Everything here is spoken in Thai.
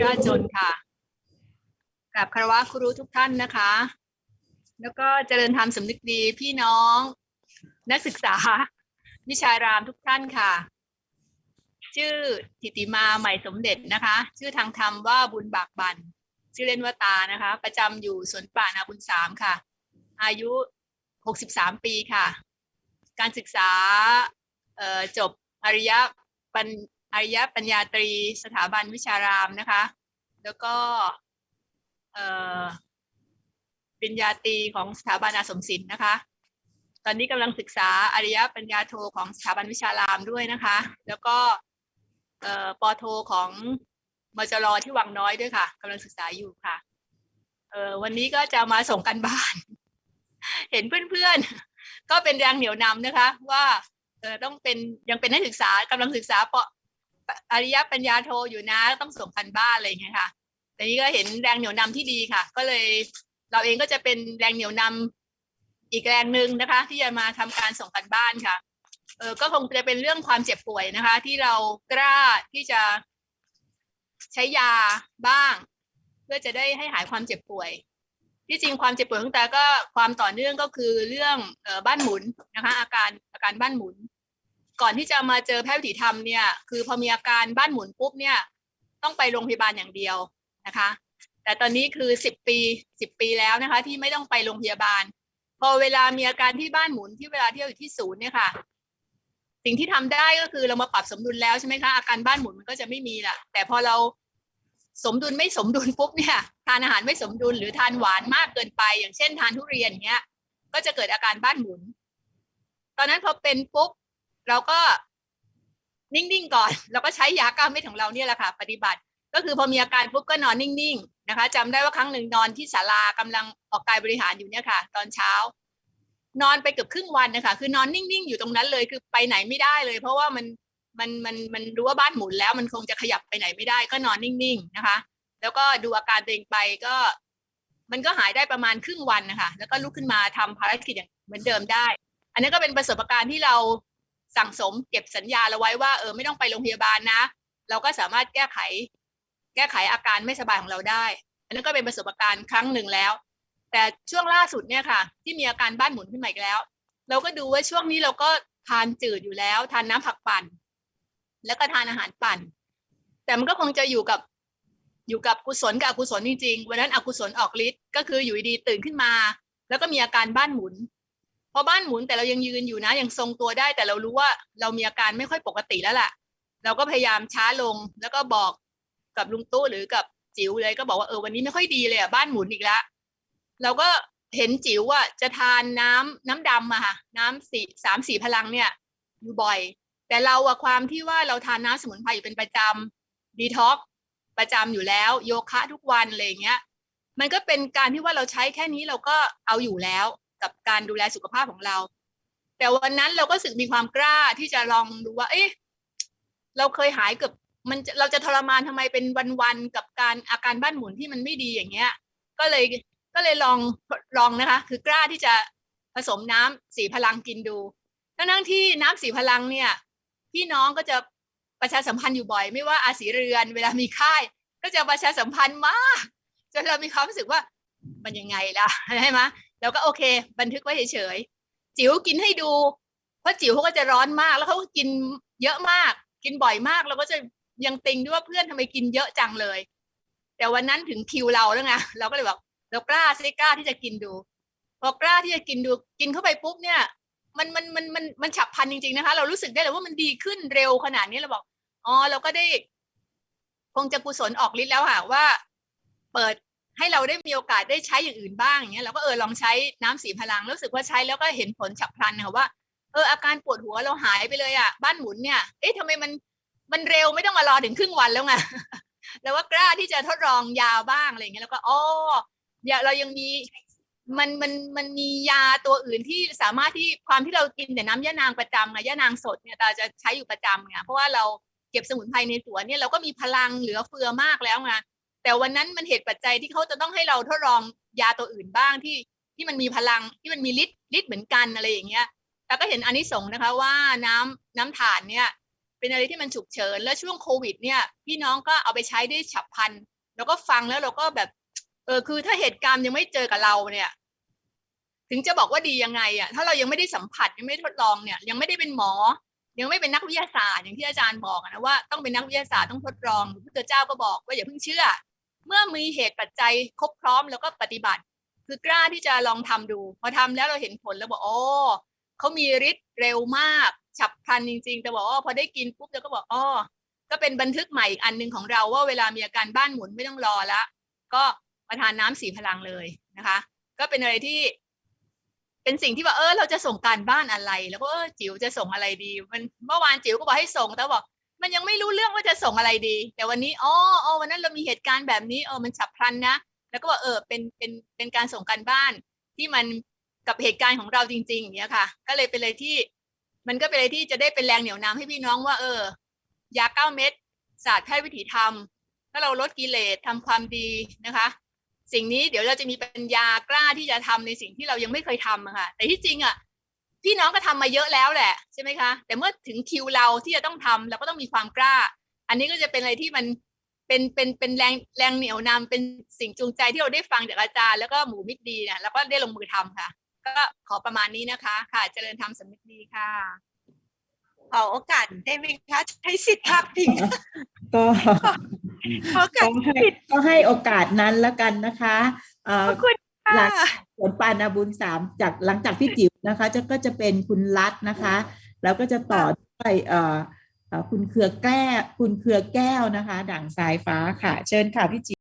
กล้าจนค่ะกราบคารวะครูทุกท่านนะคะ แล้วก็เจริญธรรมสำนึกดีพี่น้อง นักศึกษา วิชารามทุกท่านค่ะ ชื่อทิติมาใหม่สมเด็จนะคะ ชื่อทางธรรมว่าบุญบากบันชื่อเล่นว่าตานะคะ ประจำอยู่สวนป่านาบุญสามค่ะ อายุ 63 ปีค่ะ การศึกษาจบอริยปัญ อริยปัญญาตรีสถาบันวิชารามนะคะ แล้วก็ปริญญาตรีของสถาบันอาสมศิลป์นะคะ ตอนนี้กำลังศึกษาอริยปัญญาโทของสถาบันวิชารามด้วยนะคะ แล้วก็ปอโทของมจรที่วังน้อยด้วยค่ะกำลังศึกษาอยู่ค่ะวันนี้ก็จะมาส่งกันบ้าน เห็นเพื่อนๆ ก็เป็นแรงเหนียวนำนะคะ ว่าต้องเป็นยังเป็นนักศึกษากำลังศึกษาป อริยปัญญาโทอยู่นะต้องส่งกันบ้านอะไรอย่างเงี้ยค่ะแต่นี้ก็เห็นแรงเหนียวนำที่ดีค่ะ ก็เลยเราเองก็จะเป็นแรงเหนียวนำอีกแรงหนึ่งนะคะ ที่จะมาทำการส่งกันบ้านค่ะเออก็คงจะเป็นเรื่องความเจ็บป่วยนะคะ ที่เรากล้าที่จะใช้ยาบ้าง เพื่อจะได้ให้หายความเจ็บป่วย ที่จริงความเจ็บป่วยของแต่ก็ความต่อเนื่องก็คือเรื่องเออบ้านหมุนนะคะ อาการอาการบ้านหมุน ก่อนที่จะมาเจอแพทย์วิถีธรรมเนี่ย คือพอมีอาการบ้านหมุนปุ๊บเนี่ย ต้องไปโรงพยาบาลอย่างเดียวนะคะ แต่ตอนนี้คือสิบปีสิบปีแล้วนะคะ ที่ไม่ต้องไปโรงพยาบาล พอเวลามีอาการที่บ้านหมุนที่เวลาเที่เราอยู่ที่ศูนย์เนี่ยค่ะ สิ่งที่ทำได้ก็คือเรามาปรับสมดุลแล้วใช่ไหมคะอาการบ้านหมุนมันก็จะไม่มีละแต่พอเราสมดุลไม่สมดุลปุ๊บเนี่ยทานอาหารไม่สมดุลหรือทานหวานมากเกินไป อย่างเช่น ทานทุเรียนเงี้ย ก็จะเกิดอาการบ้านหมุน ตอนนั้นพอเป็นปุ๊บ เราก็นิ่งๆก่อนเราก็ใช้ยาก้าเม็ดของเราเนี่ยแหละค่ะ ปฏิบัติ ก็คือพอมีอาการปุ๊บก็นอนนิ่งๆนะคะจำได้ว่าครั้งหนึ่งนอนที่ศาลากำลังออกกายบริหารอยู่เนี่ยค่ะ ตอนเช้า นอนไปเกือบครึ่งวันนะคะคือนอนนิ่งๆอยู่ตรงนั้นเลยคือไปไหนไม่ได้เลย เพราะว่ามันมันมันมันรู้ว่าบ้านหมุนแล้วมันคงจะขยับไปไหนไม่ได้ ก็นอนนิ่งๆนะคะ แล้วก็ดูอาการตัวเองไปก็ มันก็หายได้ประมาณครึ่งวันนะคะ แล้วก็ลุกขึ้นมาทำภารกิจอย่างเหมือนเดิมได้ อันนี้ก็เป็นประสบการณ์ที่เรา สั่งสมเก็บสัญญาเราไว้ว่าเออไม่ต้องไปโรงพยาบาลนะ เราก็สามารถแก้ไข แก้ไขอาการไม่สบายของเราได้ อันนั้นก็เป็นประสบการณ์ครั้งหนึ่งแล้ว แต่ช่วงล่าสุดเนี่ยค่ะ ที่มีอาการบ้านหมุนขึ้นมาอีกแล้ว เราก็ดูว่าช่วงนี้เราก็ทานจืดอยู่แล้ว ทานน้ำผักปั่น แล้วก็ทานอาหารปั่น แต่มันก็คงจะอยู่กับอยู่กับกุศลกับอกุศลจริงๆวันนั้นอกุศลออกฤทธิ์ก็คืออยู่ดีตื่นขึ้นมา แล้วก็มีอาการบ้านหมุน พอบ้านหมุนแต่เรายังยืนอยู่นะ ยังทรงตัวได้แต่เรารู้ว่าเรามีอาการไม่ค่อยปกติแล้วล่ะ เราก็พยายามช้าลงแล้วก็บอกกับลุงตู้หรือกับจิ๋วเลยก็บอกว่าเออวันนี้ไม่ค่อยดีเลยอะบ้านหมุนอีกแล้วเราก็เห็นจิ๋วอะจะทานน้ำน้ำดำอะค่ะน้ำสี่สามสี่พลังเนี่ย อยู่บ่อย แต่เราอะความที่ว่าเราทานน้ำสมุนไพรอยู่เป็นประจำดีท็อกประจำอยู่แล้วโยคะทุกวันอะไรอย่างเงี้ย มันก็เป็นการที่ว่าเราใช้แค่นี้เราก็เอาอยู่แล้ว กับการดูแลสุขภาพของเรา แต่วันนั้นเราก็สึกมีความกล้าที่จะลองดูว่า เอ๊ะเราเคยหายเกือบมันเราจะทรมานทำไมเป็นวันๆกับการอาการบ้านหมุนที่มันไม่ดีอย่างเงี้ย ก็เลยก็เลยลองลองนะคะ คือกล้าที่จะผสมน้ำสีพลังกินดูทั้งๆที่น้ำสีพลังเนี่ยพี่น้องก็จะประชาสัมพันธ์อยู่บ่อย ไม่ว่าอาศีเรือน เวลามีค่าย ก็จะประชาสัมพันธ์มากจนเรามีความรู้สึกว่ามันยังไงล่ะใช่ไหม แล้วก็โอเค บันทึกไว้เฉยๆจิ๋วกินให้ดู เพราะจิ๋วเขาก็จะร้อนมาก แล้วเขาก็กินเยอะมาก กินบ่อยมากเราก็จะยังติงด้วยว่าเพื่อนทำไมกินเยอะจังเลย แต่วันนั้นถึงคิวเราแล้วไงเราก็เลยบอกเรากล้าซิกล้าที่จะกินดูพอกล้าที่จะกินดูกินเข้าไปปุ๊บเนี่ย มันมันมันมันมันฉับพลันจริงๆนะคะ เรารู้สึกได้เลยว่ามันดีขึ้นเร็วขนาดนี้เราบอกอ๋อเราก็ได้ คงจะกุศลออกฤทธิ์แล้วค่ะว่า เปิด ให้เราได้มีโอกาสได้ใช้อย่างอื่นบ้างอย่างเงี้ยเราก็เออลองใช้น้ำสีพลังรู้สึกว่าใช้แล้วก็เห็นผลฉับพลันค่ะว่าเอออาการปวดหัวเราหายไปเลยอะบ้านหมุนเนี่ยเอ๊ะทำไมมันมันเร็วไม่ต้องมารอถึงครึ่งวันแล้วไงแล้วว่ากล้าที่จะทดลองยาบ้างอะไรเงี้ยแล้วก็อ๋ออย่าเรายังมีมันมันมันมียาตัวอื่นที่สามารถที่ความที่เรากินแต่น้ำย่านางประจำไงย่านางสดเนี่ยตาจะใช้อยู่ประจำไงเพราะว่าเราเก็บสมุนไพรในสวนเนี่ยเราก็มีพลังเหลือเฟือมากแล้วไง แต่วันนั้นมันเหตุปัจจัยที่เขาจะต้องให้เราทดลองยาตัวอื่นบ้างที่ที่มันมีพลังที่มันมีฤทธิ์ฤทธิ์เหมือนกันอะไรอย่างเงี้ยแล้วก็เห็นอันนี้สงส์นะคะว่าน้ำน้ำถ่านเนี่ยเป็นอะไรที่มันฉุกเฉิน แล้วช่วงโควิดเนี่ยพี่น้องก็เอาไปใช้ได้ฉับพลัน แล้วก็ฟังแล้วเราก็แบบเออคือถ้าเหตุการณ์ยังไม่เจอกับเราเนี่ย ถึงจะบอกว่าดียังไงอะถ้าเรายังไม่ได้สัมผัสยังไม่ทดลองเนี่ย ยังไม่ได้เป็นหมอ ยังไม่เป็นนักวิทยาศาสตร์อย่างที่อาจารย์บอกนะว่าต้องเป็นนักวิทยาศาสตร์ต้องทดลองพระเจ้าก็บอกว่าอย่าเพิ่งเชื่อ เมื่อมีเหตุปัจจัยครบพร้อมแล้วก็ปฏิบัติ คือกล้าที่จะลองทำดู พอทำแล้วเราเห็นผลแล้วบอกโอ้เขามีฤทธิ์เร็วมาก ฉับพลันจริง ๆ แต่บอกว่าพอได้กินปุ๊บแล้วก็บอกอ๋อก็เป็นบันทึกใหม่อีกอันหนึ่งของเราว่าเวลามีอาการบ้านหมุนไม่ต้องรอละก็มาทานน้ำสีพลังเลยนะคะ ก็เป็นอะไรที่ เป็นสิ่งที่ว่าเออเราจะส่งการบ้านอะไร แล้วก็เออจิ๋วจะส่งอะไรดี มันเมื่อวานจิ๋วก็บอกให้ส่งแต่บอก มันยังไม่รู้เรื่องว่าจะส่งอะไรดี แต่วันนี้อ๋อออวันนั้นเรามีเหตุการณ์แบบนี้เออมันฉับพลันนะ แล้วก็ว่าเออเป็นเป็นเป็นการส่งการบ้านที่มันกับเหตุการณ์ของเราจริงๆอย่างเงี้ยค่ะ ก็เลยเป็นอะไรที่ มันก็เป็นอะไรที่จะได้เป็นแรงเหนี่ยวนำให้พี่น้องว่า เออยาเก้าเม็ดศาสตร์แพทย์วิถีธรรมถ้าเราลดกิเลสทำความดีนะคะ สิ่งนี้เดี๋ยวเราจะมีปัญญากล้าที่จะทำในสิ่งที่เรายังไม่เคยทำอะค่ะแต่ที่จริงอะ พี่น้องก็ทำมาเยอะแล้วแหละใช่ไหมคะ แต่เมื่อถึงคิวเราที่จะต้องทำเราก็ต้องมีความกล้า อันนี้ก็จะเป็นอะไรที่มันเป็นเป็นเป็นแรงแรงเหนี่ยวนำเป็นสิ่งจูงใจที่เราได้ฟังจากอาจารย์ แล้วก็หมูมิตรดีเนี่ยแล้วก็ได้ลงมือทำค่ะ ก็ขอประมาณนี้นะคะ ค่ะเจริญธรรมสำนึกดีค่ะขอโอกาสได้ไหมคะใช้สิทธิ์พักพิงก็ขอโอกาก็สให้ก็ให้โอกาสนั้นแล้วกันนะคะเอ่ขออบคุณหลัค่ะกผลปานาบุญสามจากหลังจากพี่จิ๋วนะคะจะก็จะเป็นคุณรัตนะคะ แล้วก็จะต่อด้วยเอ่อคุณเครือแก้วคุณเครือแก้วนะคะ ด่างสายฟ้าค่ะ เชิญค่ะพี่จิ๋ว